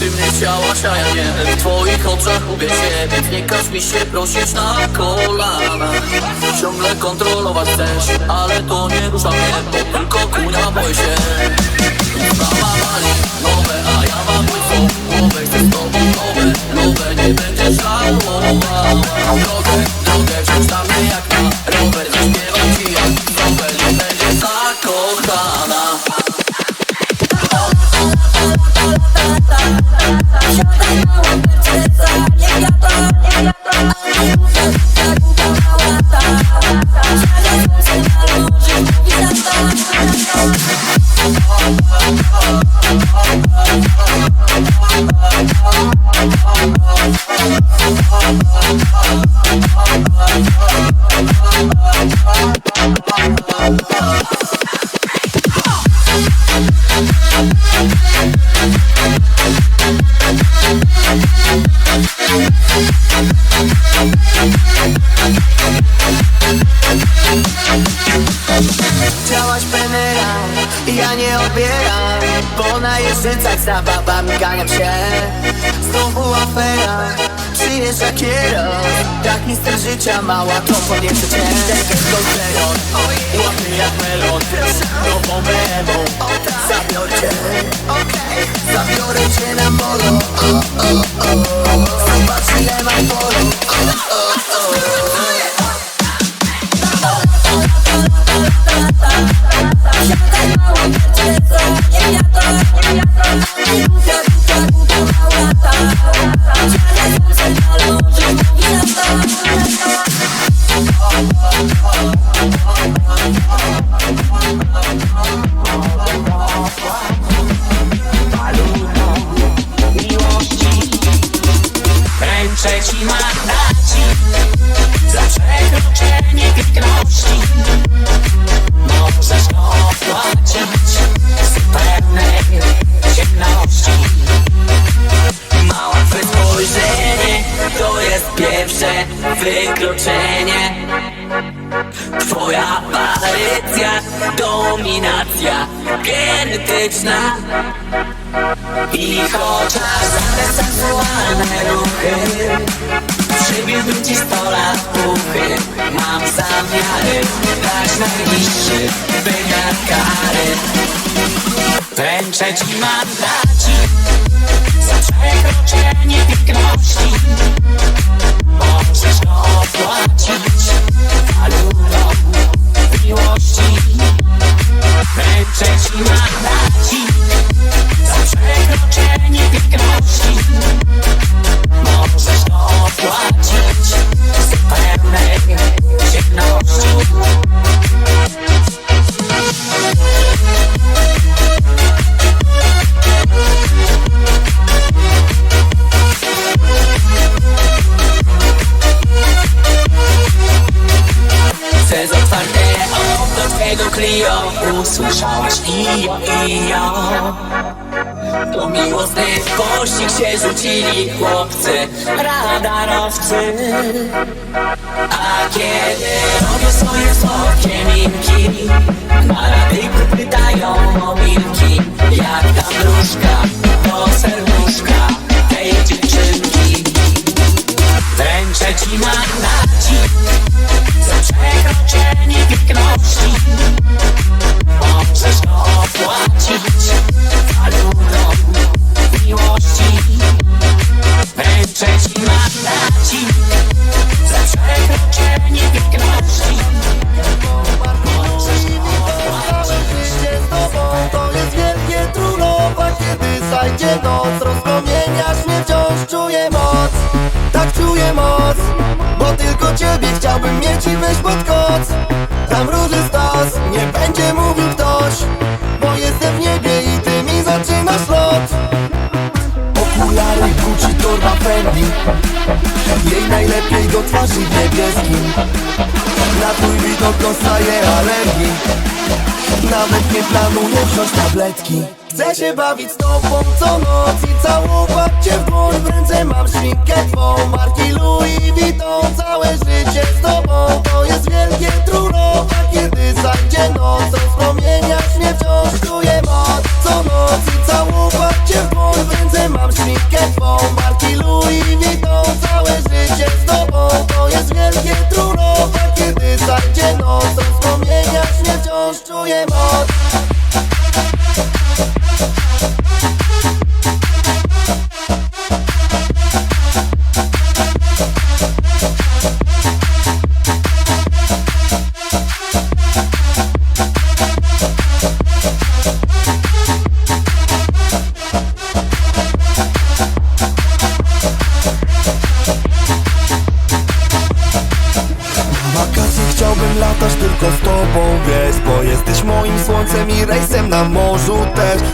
Ty mnie chciałaś, ja nie W twoich oczach lubię Więc nie każ mi się prosić na kolana. Ciągle kontrolować chcesz Ale to nie rusza mnie Bo tylko kunia boję się. Sprawa wali nowe A ja mam Chciałaś penera ja nie odbieram Bo na jeżycach za babami ganiam się. Znowu afera, przyjeżdża kieros Tak mister życia mała, to podniecę cię Tego zero, łapy jak melon Nową memą, zabiorę cię Zabiorę cię na molo. Zobacz ile mam Twoja aparycja Dominacja genetyczna. I chociaż żadne sensualne ruchy Przybiłbym ci sto lat puchy. Mam zamiary dać najniższy wymiar kary. Ręczę ci mandaci Za przekroczenie piękności Możesz go opłacić Walutą miłości Ręczę ci mandaci Za przekroczenie piękności twego Clio. Usłyszałaś ijo, ijo To miłosny pościg się rzucili chłopcy Radarowcy. A kiedy robię swoje słodkie minki Na radyjku pytają o milki Jak tam wróżka jego twarzy niebieskim Na twój widok dostaje alergii Nawet nie planuję wziąć tabletki. Chcę się bawić z tobą co noc i całować cię w dłoń. W ręce mam świnkę twą. Marki lub wciąż czuję moc.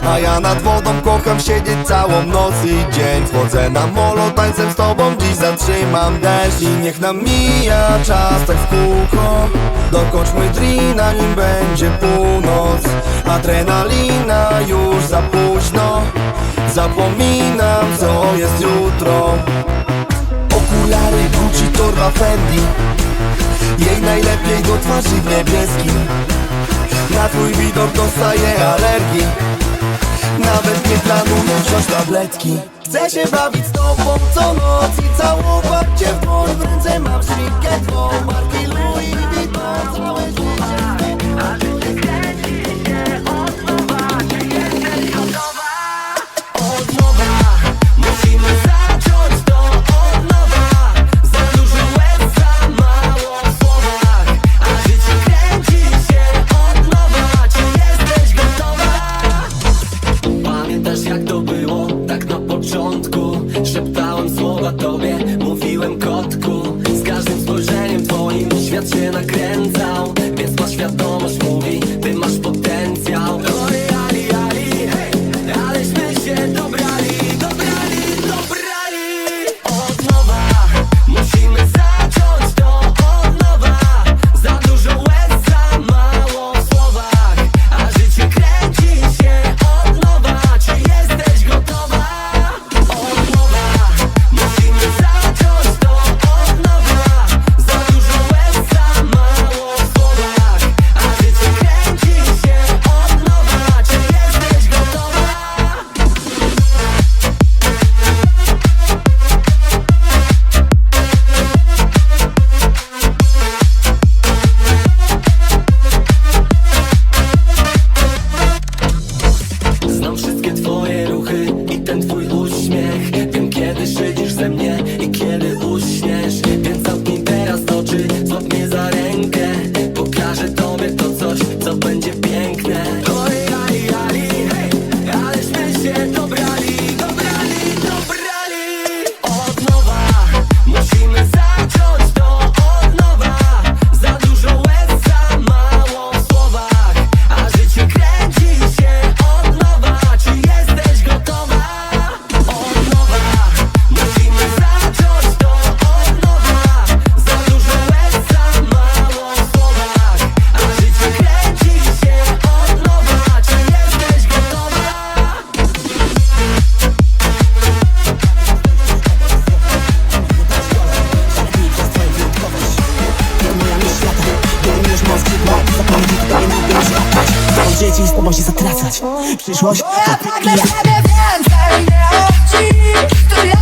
A ja nad wodą kocham siedzieć całą noc i dzień. Wchodzę na molo, tańcem z tobą dziś zatrzymam deszcz. I niech nam mija czas tak w kółko. Dokończmy drina, nim będzie północ. Adrenalina już za późno. Zapominam co jest jutro. Okulary Gucci, torba Fendi. Jej najlepiej do twarzy w niebieskim Na twój widok dostaję alergii karetki Chcę się bawić z tobą co noc i całować cię w dłoń. W ręce mam szpilkę dwoma я дома z tobą się zatracać. Przyszłość to ty i ja